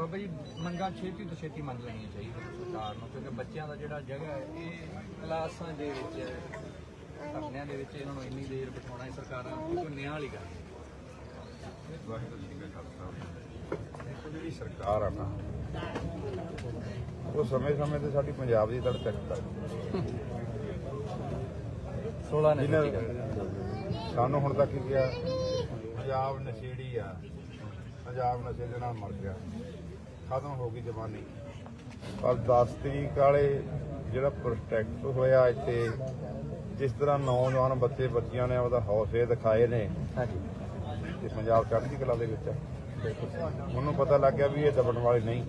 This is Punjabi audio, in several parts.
ਬਾਬਾ ਜੀ ਮੰਗਾਂ ਛੇਤੀ ਤੋਂ ਛੇਤੀ ਮੰਨ ਲੈਣੀਆਂ ਚਾਹੀਦੀਆਂ ਸਰਕਾਰ ਨੂੰ ਕਿਉਂਕਿ ਬੱਚਿਆਂ ਦਾ ਜਿਹੜਾ ਜਗ੍ਹਾ ਹੈ ਇਹ ਕਲਾਸਾਂ ਦੇ ਵਿੱਚ ਧਰਨਿਆਂ ਦੇ ਵਿੱਚ ਇਹਨਾਂ ਨੂੰ ਇੰਨੀ ਦੇਰ ਬਿਠਾਉਣਾ ਹੈ ਸਰਕਾਰਾਂ ਨੂੰ ਕੋਈ ਨਿਆਂ ਵਾਲੀ ਗੱਲ। ਵਾਹਿਗੁਰੂ ਜੀ ਕਾ ਖਾਲਸਾ ਦੇਖੋ ਜਿਹੜੀ ਸਰਕਾਰ ਆ ਨਾ ਉਹ ਸਮੇਂ-ਸਮੇਂ ਤੇ ਸਾਡੀ ਪੰਜਾਬ ਦੀ ਤੜ ਚੈੱਕ ਕਰਦੀ 16 ਨੇ ਸਾਨੂੰ ਹੁਣ ਤੱਕ ਕੀ ਗਿਆ ਪੰਜਾਬ ਨਸ਼ੇੜੀ ਆ ਪੰਜਾਬ ਨਸ਼ੇ ਦੇ ਨਾਲ ਮਰ ਗਿਆ। ਖਤਮ ਹੋ ਗਈ ਜਵਾਨੀ। ਪਰ 10 ਤਰੀਕ ਵਾਲੇ ਜਿਹੜਾ ਪ੍ਰੋਟੈਕਟ ਹੋਇਆ ਇੱਥੇ ਜਿਸ ਤਰ੍ਹਾਂ ਨੌਜਵਾਨ ਬੱਚੇ ਬੱਚੀਆਂ ਨੇ ਆਪਦਾ ਹੌਸਲੇ ਦਿਖਾਏ ਨੇ ਹਾਂਜੀ। ਤੇ ਪੰਜਾਬ ਚੜ੍ਹਦੀ ਕਲਾ ਦੇ ਵਿੱਚ ਉਹਨੂੰ ਪਤਾ ਲੱਗ ਗਿਆ ਵੀ ਇਹ ਦਬਣ ਵਾਲੇ ਨਹੀਂ।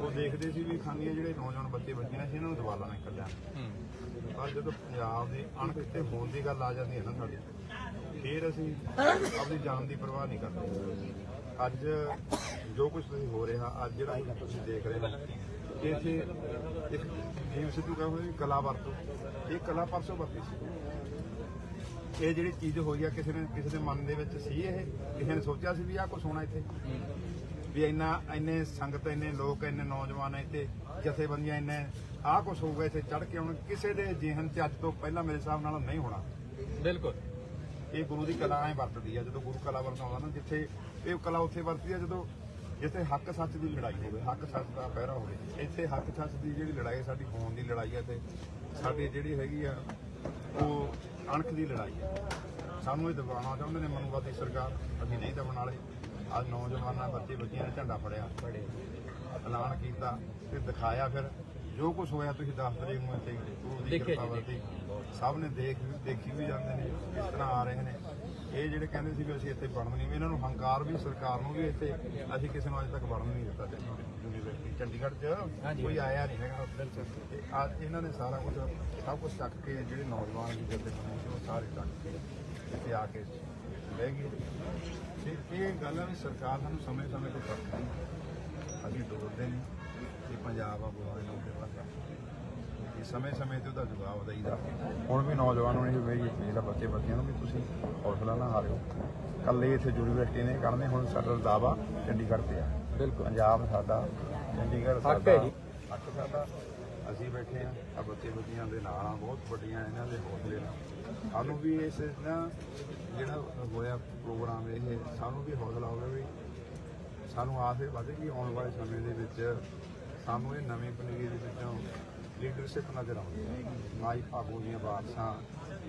ਉਹ ਦੇਖਦੇ ਸੀ ਵੀ ਖਾਨੀਆਂ ਜਿਹੜੇ ਨੌਜਵਾਨ ਬੱਚੇ ਬੱਚੀਆਂ ਨੇ ਸੀ ਇਹਨਾਂ ਨੂੰ ਦਬਾਲਾ ਨਹੀਂ ਕੱਢਿਆ। ਹੂੰ ਪਰ ਜਦੋਂ ਪੰਜਾਬ ਦੀ ਅਣਕਿਤੇ ਹੋਣ ਦੀ ਗੱਲ ਆ ਜਾਂਦੀ ਹੈ ਨਾ ਸਾਡੀ ਫਿਰ ਅਸੀਂ ਆਪਣੀ ਜਾਨ ਦੀ ਪਰਵਾਹ ਨਹੀਂ ਕਰਦੇ। ਅੱਜ ਜੋ ਕੁਝ ਤੁਸੀਂ ਹੋ ਰਿਹਾ ਅੱਜ ਜਿਹੜਾ ਤੁਸੀਂ ਦੇਖ ਰਹੇ ਹੋ ਕਿ ਇੱਥੇ ਇੱਕ ਜੀਵ ਸਿੱਧੂ ਕਹਿੰਦੇ ਵੀ ਕਲਾ ਵਰਤੋ। ਇਹ ਕਲਾ ਪਰਸੋਂ ਵਰਤੀ ਸੀ। ਇਹ ਜਿਹੜੀ ਚੀਜ਼ ਹੋਈ ਆ ਕਿਸੇ ਨੇ ਕਿਸੇ ਦੇ ਮਨ ਦੇ ਵਿੱਚ ਸੀ ਇਹ? ਕਿਸੇ ਨੇ ਸੋਚਿਆ ਸੀ ਵੀ ਆਹ ਕੁਝ ਹੋਣਾ ਇੱਥੇ? ਵੀ ਇੰਨਾ ਇੰਨੇ ਸੰਗਤ ਇੰਨੇ ਲੋਕ ਇੰਨੇ ਨੌਜਵਾਨ ਇੱਥੇ ਜਥੇਬੰਦੀਆਂ ਇੰਨੇ ਆਹ ਕੁਝ ਹੋਊਗਾ ਇੱਥੇ ਚੜ ਕੇ ਹੁਣ ਕਿਸੇ ਦੇ ਜਿਹਨ ਚ ਅੱਜ ਤੋਂ ਪਹਿਲਾਂ ਮੇਰੇ ਹਿਸਾਬ ਨਾਲ ਨਹੀਂ ਹੋਣਾ। ਬਿਲਕੁਲ। ਇਹ ਗੁਰੂ ਦੀ ਕਲਾ ਐ ਵਰਤਦੀ ਆ ਜਦੋਂ ਗੁਰੂ ਕਲਾ ਵਰਤਾਉਂਦਾ ਨਾ ਜਿੱਥੇ ਇਹ ਕਲਾ ਉੱਥੇ ਵਰਤਦੀ ਆ ਜਦੋਂ ਜਿੱਥੇ ਹੱਕ ਸੱਚ ਦੀ ਲੜਾਈ ਹੋਵੇ, ਹੱਕ ਸੱਚ ਦਾ ਪਹਿਰਾ ਹੋਵੇ, ਇੱਥੇ ਹੱਕ ਸੱਚ ਦੀ ਜਿਹੜੀ ਲੜਾਈ ਸਾਡੀ ਹੋਣ ਦੀ ਲੜਾਈ ਹੈ ਤੇ ਸਾਡੀ ਜਿਹੜੀ ਹੈਗੀ ਆ, ਉਹ ਅਣਖ ਦੀ ਲੜਾਈ ਹੈ। ਸਾਨੂੰ ਇਹ ਦਬਾਉਣਾ ਚਾਹੁੰਦੇ ਨੇ ਮਨੂਵਾਦੀ ਸਰਕਾਰ ਅਸੀਂ ਨਹੀਂ ਦਬਣ ਵਾਲੇ। ਅੱਜ ਨੌਜਵਾਨਾਂ ਬੱਚੇ ਬੱਚੀਆਂ ਨੇ ਝੰਡਾ ਫੜਿਆ, ਐਲਾਨ ਕੀਤਾ ਤੇ ਦਿਖਾਇਆ ਫਿਰ ਜੋ ਕੁਝ ਹੋਇਆ ਤੁਸੀਂ ਦੱਸ ਤਰੀਕ ਨੂੰ ਇੱਥੇ ਗੁਰੂ ਦੀ ਦੇਖਿਆ ਕਿਰਪਾ ਜੀ, ਵਰਤੀ ਸਭ ਨੇ ਦੇਖ ਦੇਖੀ ਵੀ ਜਾਂਦੇ ਨੇ ਕਿਸ ਤਰ੍ਹਾਂ ਆ ਰਹੇ ਨੇ। ਇਹ ਜਿਹੜੇ ਕਹਿੰਦੇ ਸੀ ਵੀ ਅਸੀਂ ਇੱਥੇ ਵੜਨ ਨਹੀਂ ਇਹਨਾਂ ਨੂੰ ਹੰਕਾਰ ਵੀ ਸਰਕਾਰ ਨੂੰ ਵੀ ਇੱਥੇ ਅਸੀਂ ਕਿਸੇ ਨੂੰ ਅਜੇ ਤੱਕ ਵੜਨ ਨਹੀਂ ਦਿੱਤਾ ਯੂਨੀਵਰਸਿਟੀ ਚੰਡੀਗੜ੍ਹ 'ਚ। ਕੋਈ ਆਇਆ ਨਹੀਂ ਹੈਗਾ ਤੇ ਇਹਨਾਂ ਨੇ ਸਾਰਾ ਕੁਝ ਸਭ ਕੁਝ ਚੱਕ ਕੇ ਜਿਹੜੇ ਨੌਜਵਾਨ ਵੀ ਸੀ ਉਹ ਸਾਰੇ ਚੱਕ ਕੇ ਇੱਥੇ ਆ ਕੇ ਲੈ ਗਏ। ਤੇ ਇਹ ਗੱਲ ਆ ਵੀ ਸਰਕਾਰ ਸਾਨੂੰ ਸਮੇਂ-ਸਮੇਂ ਤੇ ਕਰਦੀ। ਅਸੀਂ ਡੋਲਦੇ ਨਹੀਂ। ਕਿ ਪੰਜਾਬ ਆ ਬੁਲਾਏ ਨੂੰ ਇਹ ਸਮੇਂ-ਸਮੇਂ ਤੇ ਉਹਦਾ ਜਵਾਬ ਦੇਈਦਾ। ਹੁਣ ਵੀ ਨੌਜਵਾਨਾਂ ਨੂੰ ਇਹ ਮੇਰੀ ਅਪੀਲ ਆ ਬੱਚੇ ਬੱਚਿਆਂ ਨੂੰ ਵੀ ਤੁਸੀਂ ਹੌਸਲਾ ਨਾ ਹਾਰਿਓ। ਕੱਲੇ ਇੱਥੇ ਯੂਨੀਵਰਸਿਟੀ ਨੇ ਕਰਨੇ ਹੁਣ ਸਾਡਾ ਦਾਵਾ ਚੰਡੀਗੜ੍ਹ ਤੇ ਆ। ਬਿਲਕੁਲ। ਪੰਜਾਬ ਸਾਡਾ ਚੰਡੀਗੜ੍ਹ ਹੱਕ ਸਾਡਾ ਹੈ ਜੀ। ਹੱਕ ਸਾਡਾ। ਅਸੀਂ ਬੈਠੇ ਆ ਆ ਬੱਚੇ ਬੱਚੀਆਂ ਦੇ ਨਾਲ ਆ ਬਹੁਤ ਵੱਡੀਆਂ ਇਹਨਾਂ ਦੇ ਹੌਸਲੇ ਨਾਲ। ਸਾਨੂੰ ਵੀ ਇਸ ਨਾ ਜਿਹੜਾ ਹੋਇਆ ਪ੍ਰੋਗਰਾਮ ਇਹ ਸਾਨੂੰ ਵੀ ਹੌਸਲਾ ਹੋਵੇ ਵੀ ਸਾਨੂੰ ਆਸ ਇਹ ਵਧੇਗੀ ਆਉਣ ਵਾਲੇ ਸਮੇਂ ਦੇ ਵਿੱਚ ਸਾਨੂੰ ਇਹ ਨਵੀਂ ਪਨੀਰੀ ਦੇ ਵਿੱਚੋਂ ਲੀਡਰਸ਼ਿਪ ਨਜ਼ਰ ਆਉਂਦੀ ਹੈ। ਮਾਈ ਭਾਗੋ ਦੀਆਂ ਬਾਦਸ਼ਾਹ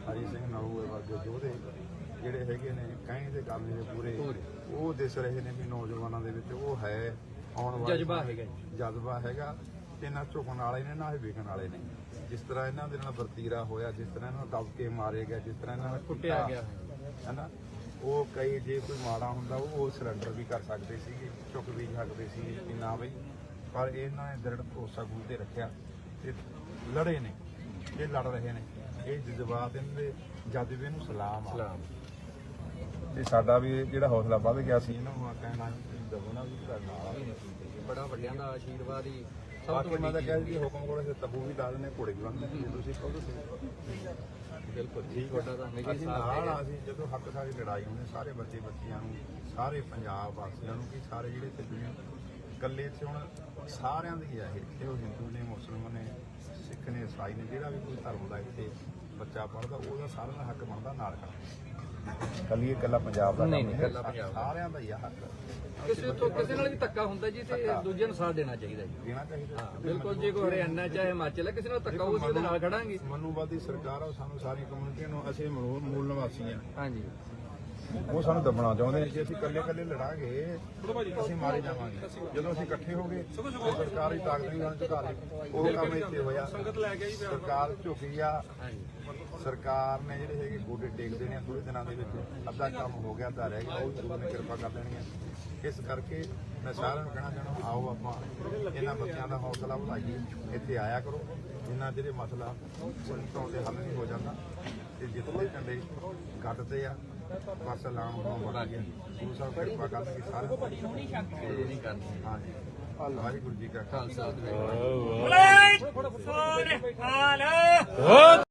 ਹਰੀ ਸਿੰਘ ਨਲੂਏ ਵਰਗੇ ਯੋਧੇ ਜਿਹੜੇ ਹੈਗੇ ਨੇ ਕਹੀਂ ਦੇ ਕਰਨੇ ਦੇ ਪੂਰੇ ਉਹ ਦਿਸ ਰਹੇ ਨੇ ਵੀ ਨੌਜਵਾਨਾਂ ਦੇ ਵਿੱਚ ਉਹ ਹੈ ਆਉਣ ਵਾਲੇ ਜਜ਼ਬਾ ਹੈਗਾ। ਜਜ਼ਬਾ ਹੈਗਾ ਤੇ ਨਾ ਝੁਕਣ ਵਾਲੇ ਨੇ ਨਾ ਇਹ ਵਿਕਣ ਵਾਲੇ ਨੇ। ਜਿਸ ਤਰ੍ਹਾਂ ਇਹਨਾਂ ਦੇ ਨਾਲ ਵਰਤੀਰਾ ਹੋਇਆ ਜਿਸ ਤਰ੍ਹਾਂ ਇਹਨਾਂ ਨੂੰ ਦਬ ਕੇ ਮਾਰੇ ਗਿਆ ਜਿਸ ਤਰ੍ਹਾਂ ਇਹਨਾਂ ਨੂੰ ਕੁੱਟਿਆ ਗਿਆ। ਹੈਨਾ? ਉਹ ਕਈ ਜੇ ਕੋਈ ਮਾੜਾ ਹੁੰਦਾ ਉਹ ਉਹ ਸਰੈਂਡਰ ਵੀ ਕਰ ਸਕਦੇ ਸੀਗੇ ਝੁਕ ਵੀ ਸਕਦੇ ਸੀ ਕਿ ਨਾ ਬਈ। ਪਰ ਇਹਨਾਂ ਨੇ ਦ੍ਰਿੜ ਭਰੋਸਾ ਗੁਰੂ ਤੇ ਰੱਖਿਆ ਤੇ ਲੜੇ ਨੇ ਇਹ ਲੜ ਰਹੇ ਨੇ। ਇਹ ਜਜ਼ਬਾਤ ਇਹਨਾਂ ਦੇ ਜਜ਼ਬੇ ਨੂੰ ਸਲਾਮ ਆ। ਸਲਾਮ। ਤੇ ਸਾਡਾ ਵੀ ਜਿਹੜਾ ਹੌਸਲਾ ਵੱਧ ਗਿਆ ਸੀ ਇਹਨਾਂ ਨੂੰ ਕਹਿਣਾ ਦਬਣਾ ਵੀ ਕਰਨਾ ਬੜਾ ਵੱਡਿਆਂ ਦਾ ਆਸ਼ੀਰਵਾਦ ਹੀ ਸਭ ਤੋਂ ਵੱਡੀ ਕਿਹਾ ਸੀ ਕਿ ਹੁਕਮ ਕੋਲ ਤਬੂ ਵੀ ਲਾ ਦਿੰਦੇ ਘੋੜੇ ਵੀ ਬੰਨ੍ਹਦੇ। ਨੇ ਤੁਸੀਂ ਕਹੋ ਬਿਲਕੁਲ ਠੀਕ ਵੱਡਾ ਤਾਂ ਹਮੇਸ਼ਾ ਸਾਥ ਨਾਲ ਅਸੀਂ ਜਦੋਂ ਹੱਕ ਸਾਡੀ ਲੜਾਈ ਹੁੰਦੀ ਸਾਰੇ ਬੱਚੇ ਬੱਚੀਆਂ ਨੂੰ ਸਾਰੇ ਪੰਜਾਬ ਵਾਸੀਆਂ ਨੂੰ ਕਿ ਸਾਰੇ ਜਿਹੜੇ ਦੁਨੀਆ ਇਕੱਲੇ ਚ ਹੁਣ ਸਾਰਿਆਂ ਦੀ ਆ ਇਹ ਇਹ ਉਹ ਹਿੰਦੂ ਨੇ ਮੁਸਲਮਾਨ ਨੇ ਸਿੱਖ ਨੇ ਈਸਾਈ ਨੇ ਜਿਹੜਾ ਵੀ ਕੋਈ ਧਰਮ ਦਾ ਇੱਥੇ ਬੱਚਾ ਪੜਦਾ ਉਹਦਾ ਸਾਰਿਆਂ ਦਾ ਹੱਕ ਬਣਦਾ ਨਾਲ ਕਰ ਕੱਲੀ ਇਕੱਲਾ ਪੰਜਾਬ ਦਾ ਨਹੀਂ, ਨਹੀਂ, ਇਕੱਲਾ ਪੰਜਾਬ ਦਾ। ਸਾਰਿਆਂ ਦਾ ਹੀ ਆ ਹੱਕ। ਕਿਸੇ ਤੋਂ ਕਿਸੇ ਨਾਲ ਵੀ ਧੱਕਾ ਹੁੰਦਾ ਜੀ ਤੇ ਦੂਜੇ ਨੂੰ ਸਾਥ ਦੇਣਾ ਚਾਹੀਦਾ ਜੀ। ਦੇਣਾ ਚਾਹੀਦਾ। ਹਾਂ ਬਿਲਕੁਲ ਜੇ ਕੋਈ ਹਰਿਆਣਾ ਚਾਹੇ ਹਿਮਾਚਲ ਹੈ ਕਿਸੇ ਨਾਲ ਧੱਕਾ ਹੋਊ ਅਸੀਂ ਉਹਦੇ ਨਾਲ ਖੜਾਂਗੇ। ਮਨੂਵਾਦੀ ਸਰਕਾਰ ਆ ਸਾਨੂੰ ਸਾਰੀ ਕਮਿਊਨਿਟੀਆਂ ਨੂੰ ਅਸੀਂ ਮੂਲ ਨਿਵਾਸੀ ਆ। ਹਾਂਜੀ। ਉਹ ਸਾਨੂੰ ਦਬਣਾ ਚਾਹੁੰਦੇ ਨੇ ਜੇ ਅਸੀਂ ਇਕੱਲੇ ਇਕੱਲੇ ਲੜਾਂਗੇ, ਅਸੀਂ ਮਾਰੇ ਜਾਵਾਂਗੇ। ਜਦੋਂ ਅਸੀਂ ਇਕੱਠੇ ਹੋ ਸਰਕਾਰ ਦੀ ਤਾਕਤ ਨਹੀਂ ਸਾਨੂੰ ਝੁਕਾ ਰਹੀ। ਉਹ ਕੰਮ ਇੱਥੇ ਹੋਇਆ। ਸਰਕਾਰ ਝੁਕੀ ਆ। ਸਰਕਾਰ ਨੇ ਜਿਹੜੇ ਹੈਗੇ ਗੋਡੇ ਟੇਕ ਦੇਣੇ ਥੋੜੇ ਦਿਨਾਂ ਦੇ ਵਿੱਚ। ਅੱਧਾ ਕੰਮ ਹੋ ਗਿਆ ਤਾਂ ਰਹਿ ਗਿਆ, ਉਹ ਵੀ ਨੇ ਕਿਰਪਾ ਕਰ ਦੇਣੀ ਆ। ਇਸ ਕਰਕੇ ਮੈਂ ਸਾਰਿਆਂ ਨੂੰ ਕਹਿਣਾ ਚਾਹੁੰਦਾ, ਆਓ ਆਪਾਂ ਇਹਨਾਂ ਬੱਚਿਆਂ ਦਾ ਹੌਸਲਾ ਵਧਾਈਏ। ਇੱਥੇ ਆਇਆ ਕਰੋ। ਜਿੰਨਾ ਜਿਹੜੇ ਮਸਲਾ ਸੰਤੋਂ ਦੇ ਹੱਲ ਨਹੀਂ ਹੋ ਜਾਂਦਾ, ਤੇ ਜਿੱਥੇ ਝੰਡੇ ਗੱਡਦੇ ਆ ਬੜਾ ਗਿਆ ਗੁਰੂ ਸਾਹਿਬ ਕਿਰਪਾ ਕਰਨਗੇ ਸਾਰੇ ਇਹ ਨਹੀਂ ਕਰਨੀ ਹਾਂਜੀ ਵਾਹਿਗੁਰੂ ਜੀ ਕਾ ਖਾਲਸਾ ਖਾਲਸਾ ਤੇ ਵਾਹਿਗੁਰੂ।